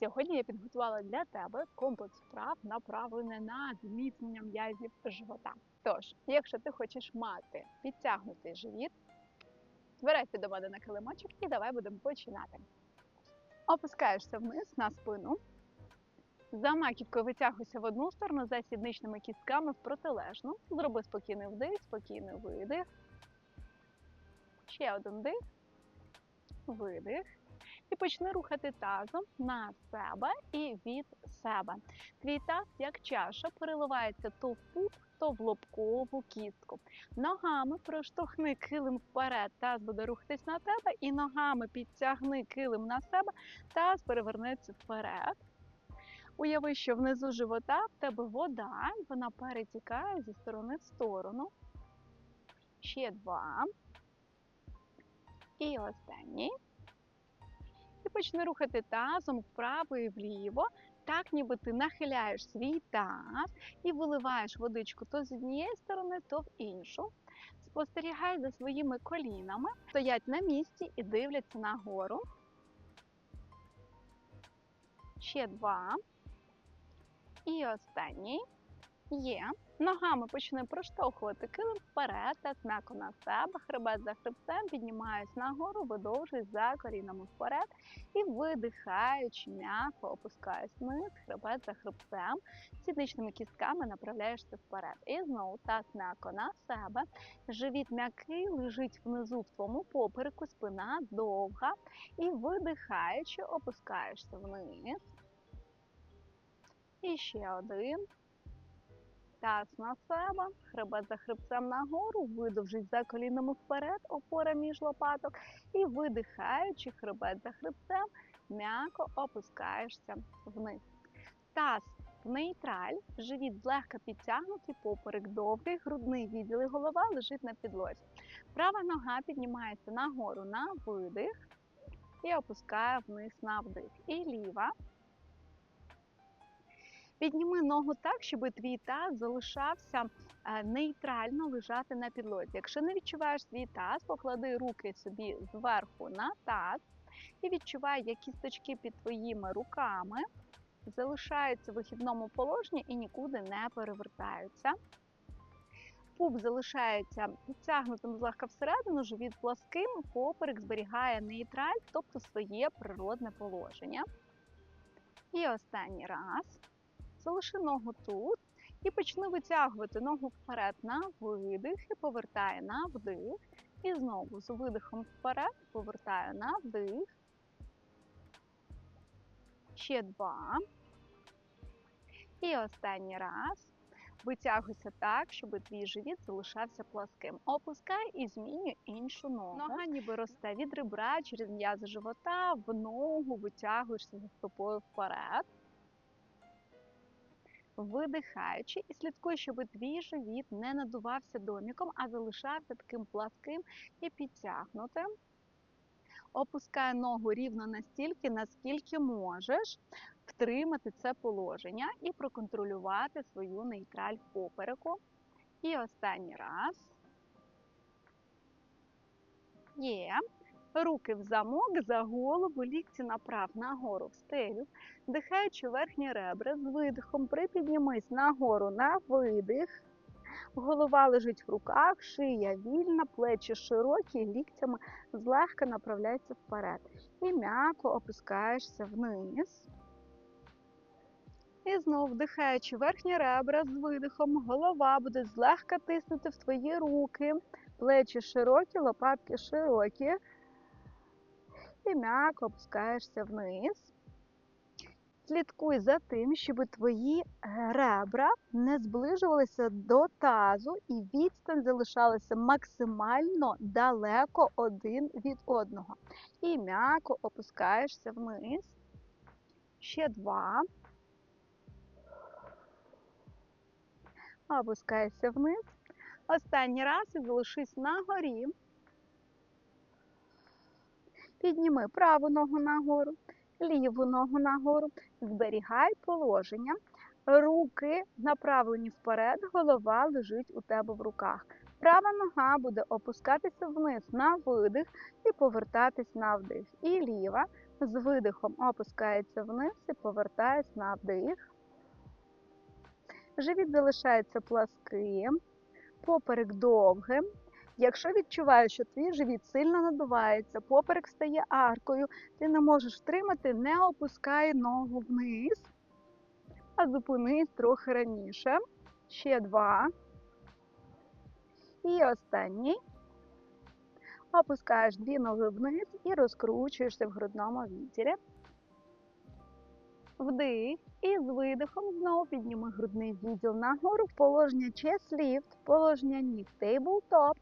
Сьогодні я підготувала для тебе комплекс вправ, направлений на зміцнення м'язів живота. Тож, якщо ти хочеш мати підтягнутий живіт, збирайся до мене на килимочок і давай будемо починати. Опускаєшся вниз на спину. За маківкою витягуйся в одну сторону, за сідничними кістками в протилежну. Зроби спокійний вдих, спокійний видих. Ще один вдих, видих. І почни рухати тазом на себе і від себе. Твій таз, як чаша, переливається то в пуп, то в лобкову кістку. Ногами проштовхни килим вперед, таз буде рухатись на тебе, і ногами підтягни килим на себе, таз перевернеться вперед. Уяви, що внизу живота в тебе вода, вона перетікає зі сторони в сторону. Ще два. І останній. Почни рухати тазом вправо і вліво, так ніби ти нахиляєш свій таз і виливаєш водичку то з однієї сторони, то в іншу. Спостерігай за своїми колінами, стоять на місці і дивляться нагору. Ще два. І останній. Є. Ногами почни проштовхувати килим вперед, та м'яко на себе, хребет за хребцем, піднімаюсь нагору, видовжуюсь за колінами вперед і видихаючи, м'яко опускаюсь вниз, хребет за хребцем, сідничними кістками направляєшся вперед. І знову таз м'яко на себе. Живіт м'який лежить внизу в твоєму попереку, спина довга. І видихаючи, опускаєшся вниз. І ще один. Таз на себе, хребет за хребцем нагору, видовжить за колінами вперед, опора між лопаток. І видихаючи хребет за хребцем, м'яко опускаєшся вниз. Таз в нейтраль, живіт злегка підтягнутий, поперек довгий, грудний відділ і голова лежить на підлозі. Права нога піднімається нагору на видих і опускає вниз на вдих. І ліва. Підніми ногу так, щоб твій таз залишався е, нейтрально лежати на підлозі. Якщо не відчуваєш свій таз, поклади руки собі зверху на таз і відчувай, як кісточки під твоїми руками залишаються в вихідному положенні і нікуди не перевертаються. Пуп залишається підтягнутим злегка всередину, живіт пласким, поперек зберігає нейтраль, тобто своє природне положення. І останній раз. Залиши ногу тут і почни витягувати ногу вперед на видих і повертає на вдих. І знову з видихом вперед повертаю на вдих. Ще два. І останній раз. Витягуйся так, щоб твій живіт залишався пласким. Опускай і змінюй іншу ногу. Нога ніби росте від ребра через м'язи живота, в ногу витягуєшся за стопою вперед видихаючи, і слідкуй, щоб твій живіт не надувався доміком, а залишався таким пласким і підтягнутим. Опускай ногу рівно настільки, наскільки можеш втримати це положення і проконтролювати свою нейтраль попереку. І останній раз. Є. Руки в замок за голову, лікті направ нагору в стелю, вдихаючи верхні ребра, з видихом припіднімись нагору на видих. Голова лежить в руках, шия вільна, плечі широкі, ліктями злегка направляється вперед. І м'яко опускаєшся вниз. І знову вдихаючи верхні ребра з видихом, голова буде злегка тиснути в твої руки, плечі широкі, лопатки широкі і м'яко опускаєшся вниз. Слідкуй за тим, щоб твої е, ребра не зближувалися до тазу і відстань залишалася максимально далеко один від одного. І м'яко опускаєшся вниз. Ще два. Опускаєшся вниз. Останній раз і залишись на горі. Підніми праву ногу нагору, ліву ногу нагору, зберігай положення. Руки направлені вперед, голова лежить у тебе в руках. Права нога буде опускатися вниз на видих і повертатись на вдих. І ліва З видихом опускається вниз і повертається на вдих. Живіт залишається пласким, поперек довгим. Якщо відчуваєш, що твій живіт сильно надувається, поперек стає аркою, ти не можеш втримати, не опускай ногу вниз, а зупинись трохи раніше. Ще два. І останній. Опускаєш дві ноги вниз і розкручуєшся в грудному відділі. Вдих. І з видихом знову підніми грудний відділ нагору в положення lift, положення ніг tabletop.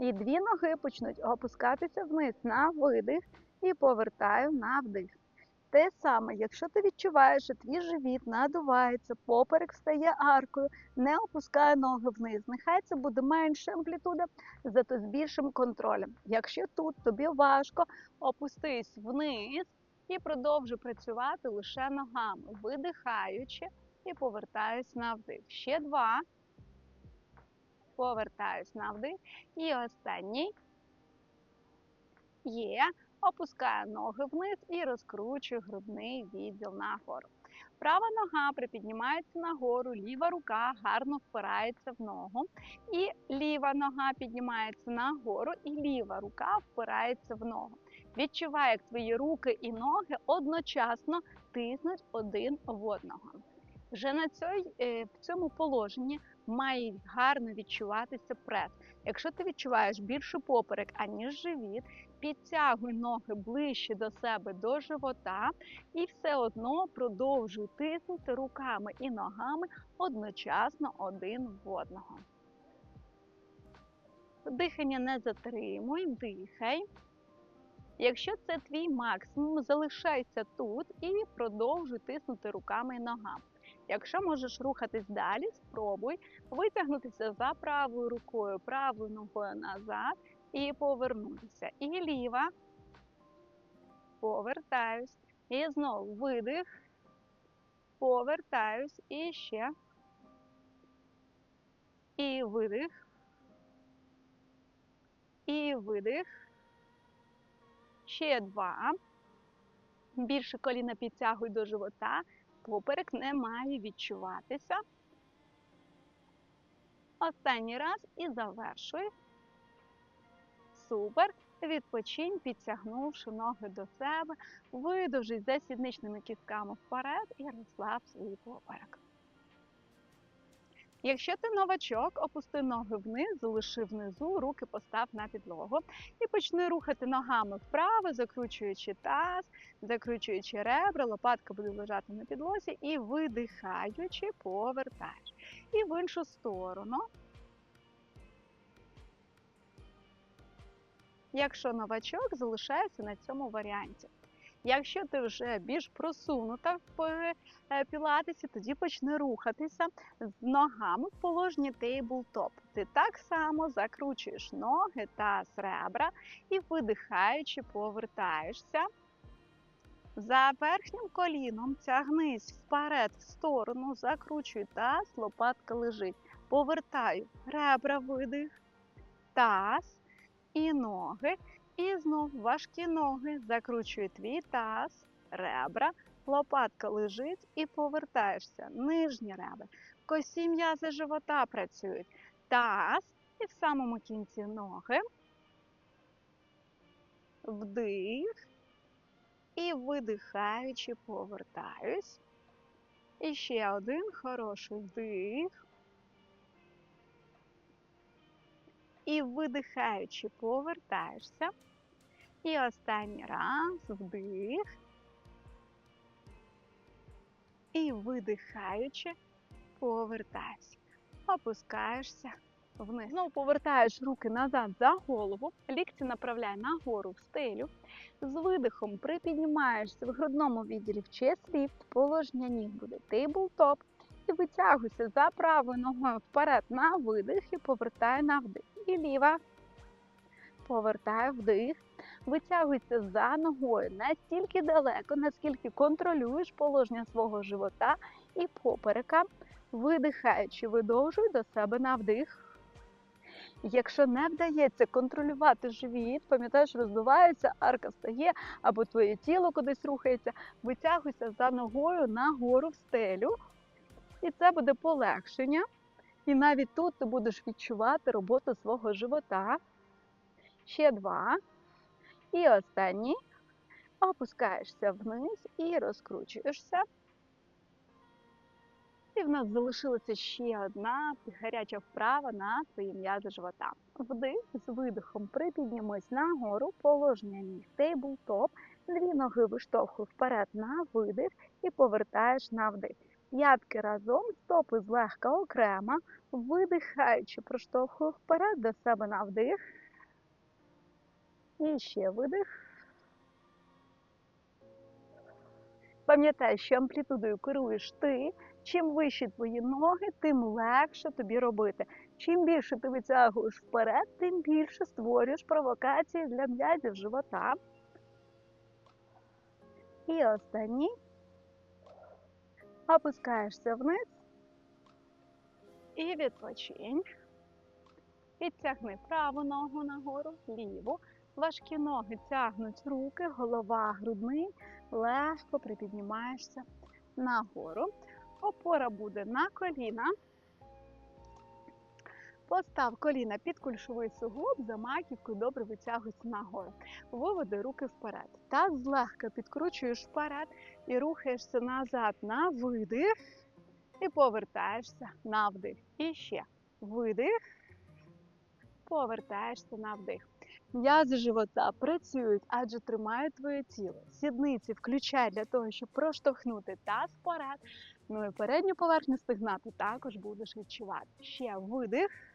І дві ноги почнуть опускатися вниз на видих і повертаю на вдих. Те саме, якщо ти відчуваєш, що твій живіт надувається, поперек стає аркою, не опускай ноги вниз. Нехай це буде менша амплітуда, зато з більшим контролем. Якщо тут тобі важко, опустись вниз і продовжуй працювати лише ногами, видихаючи і повертаюсь на вдих. Ще два. Повертаюсь на вдих. І останній. Є. Опускаю ноги вниз і розкручую грудний відділ нагору. Права нога припіднімається нагору, ліва рука гарно впирається в ногу. І ліва нога піднімається нагору, і ліва рука впирається в ногу. Відчувай, як твої руки і ноги одночасно тиснуть один в одного. Вже на цій, е, в цьому положенні має гарно відчуватися прес. Якщо ти відчуваєш більше поперек, аніж живіт, підтягуй ноги ближче до себе до живота і все одно продовжуй тиснути руками і ногами одночасно один в одного. Дихання не затримуй, дихай. Якщо це твій максимум, залишайся тут і продовжуй тиснути руками і ногами. Якщо можеш рухатись далі, спробуй витягнутися за правою рукою, правою ногою назад і повернутися. І ліва. Повертаюсь. І знову видих. Повертаюсь. І ще. І видих. І видих. Ще два. Більше коліна підтягуй до живота. Поперек не має відчуватися. Останній раз і завершуй. Супер. Відпочинь, підтягнувши ноги до себе, видовжись за сідничними кістками вперед і розслаб свій поперек. Якщо ти новачок, опусти ноги вниз, залиши внизу, руки постав на підлогу і почни рухати ногами вправо, закручуючи таз, закручуючи ребра, лопатка буде лежати на підлозі і видихаючи, повертаєш. І в іншу сторону. Якщо новачок, залишається на цьому варіанті. Якщо ти вже більш просунута в е, пілатесі, тоді почни рухатися з ногами в положенні тейблтоп. Ти так само закручуєш ноги та ребра і видихаючи, повертаєшся. За верхнім коліном тягнись вперед, в сторону, закручуй таз, лопатка лежить. Повертаю ребра видих, таз і ноги. І знов важкі ноги. Закручуй твій таз, ребра, лопатка лежить і повертаєшся. Нижні ребра. Косі м'язи живота працюють. Таз і в самому кінці ноги. Вдих. І видихаючи, повертаюсь. І ще один хороший вдих. Видихаючи, повертаєшся. І останній раз вдих. І видихаючи, повертаєшся. Опускаєшся вниз. Знову повертаєш руки назад за голову, лікті направляй нагору в стелю. З видихом припіднімаєшся в грудному відділі в lift, положення ніг буде tabletop. І витягуйся за правою ногою вперед на видих і повертай на вдих. І ліва. Повертай вдих. Витягуйся за ногою настільки далеко, наскільки контролюєш положення свого живота і поперека, видихаючи, видовжуй до себе на вдих. Якщо не вдається контролювати живіт, пам'ятаєш, роздувається, арка стає або твоє тіло кудись рухається, витягуйся за ногою нагору в стелю, і це буде полегшення. І навіть тут ти будеш відчувати роботу свого живота. Ще два. І останній. Опускаєшся вниз і розкручуєшся. І в нас залишилася ще одна гаряча вправа на твої м'язи живота. Вдих з видихом припіднімось нагору, положення ніг тейблтоп, дві ноги виштовхуй вперед на видих і повертаєш на вдих. П'ятки разом, стопи злегка окремо, видихаючи, проштовхую вперед до себе на вдих. І ще видих. Пам'ятай, що амплітудою керуєш ти. Чим вищі твої ноги, тим легше тобі робити. Чим більше ти витягуєш вперед, тим більше створюєш провокації для м'язів живота. І останній. Опускаєшся вниз. І відпочинь. Підтягни праву ногу нагору, ліву. Важкі ноги тягнуть руки, голова, грудний. Легко припіднімаєшся нагору. Опора буде на коліна. Постав коліна під кульшовий суглоб, за маківкою добре витягуйся нагору. Виводи руки вперед. Таз злегка підкручуєш вперед і рухаєшся назад на видих. І повертаєшся на вдих. І ще видих, повертаєшся на вдих. М'язи живота працюють, адже тримають твоє тіло. Сідниці включай для того, щоб проштовхнути таз вперед. Ну і передню поверхню стегна ти також будеш відчувати. Ще видих.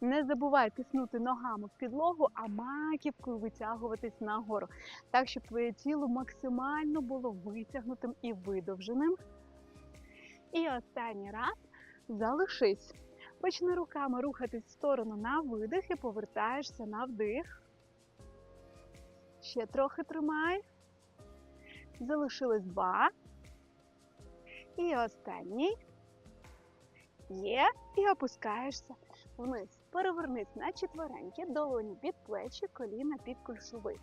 Не забувай тиснути ногами в підлогу, а маківкою витягуватись нагору. Так, щоб твоє тіло максимально було витягнутим і видовженим. І останній раз залишись. Почни руками рухатись в сторону на видих і повертаєшся на вдих. Ще трохи тримай. Залишилось два. І останній. Є. І опускаєшся вниз. Перевернись на четвереньки, долоні під плечі, коліна під кульшовий.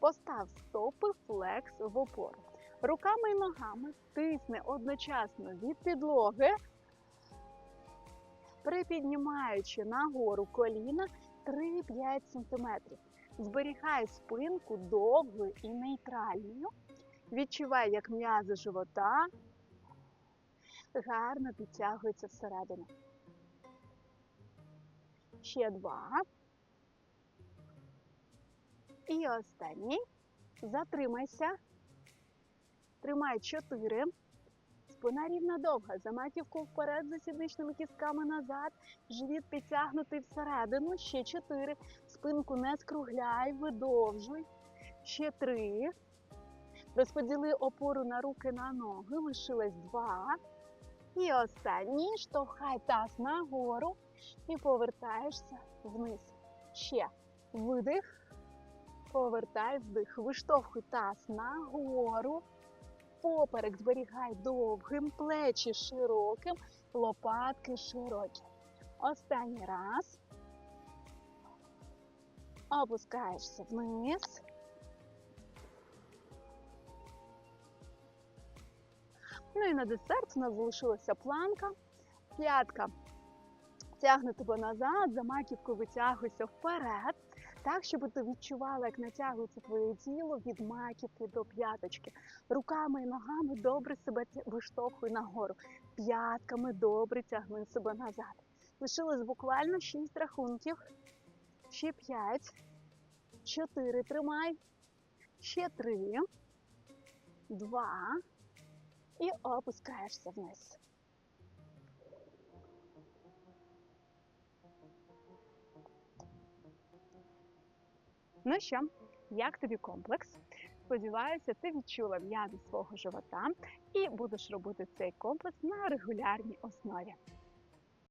Постав стопи флекс в опору. Руками і ногами тисни одночасно від підлоги, припіднімаючи нагору коліна 3-5 см. Зберігай спинку довгою і нейтральною. Відчувай, як м'язи живота гарно підтягуються всередину. Ще два. І останній. Затримайся. Тримай чотири. Спина рівна довга. За маківку вперед, за сідничними кістками назад. Живіт підтягнутий всередину. Ще чотири. Спинку не скругляй, видовжуй. Ще три. Розподіли опору на руки на ноги. Лишилось два. І останній. Штовхай таз нагору. І повертаєшся вниз. Ще видих. Повертай вдих. Виштовхуй таз нагору. Поперек зберігай довгим, плечі широким, лопатки широкі. Останній раз. Опускаєшся вниз. Ну і на десерт у нас залишилася планка. П'ятка тягне тебе назад, за маківку витягуйся вперед. Так, щоб ти відчувала, як натягується твоє тіло від маківки до п'яточки. Руками і ногами добре себе виштовхуй нагору. П'ятками добре тягни себе назад. Лишилось буквально 6 рахунків. Ще 5. 4 тримай. Ще 3. 2. І опускаєшся вниз. Ну що, як тобі комплекс? Сподіваюся, ти відчула м'язи свого живота і будеш робити цей комплекс на регулярній основі.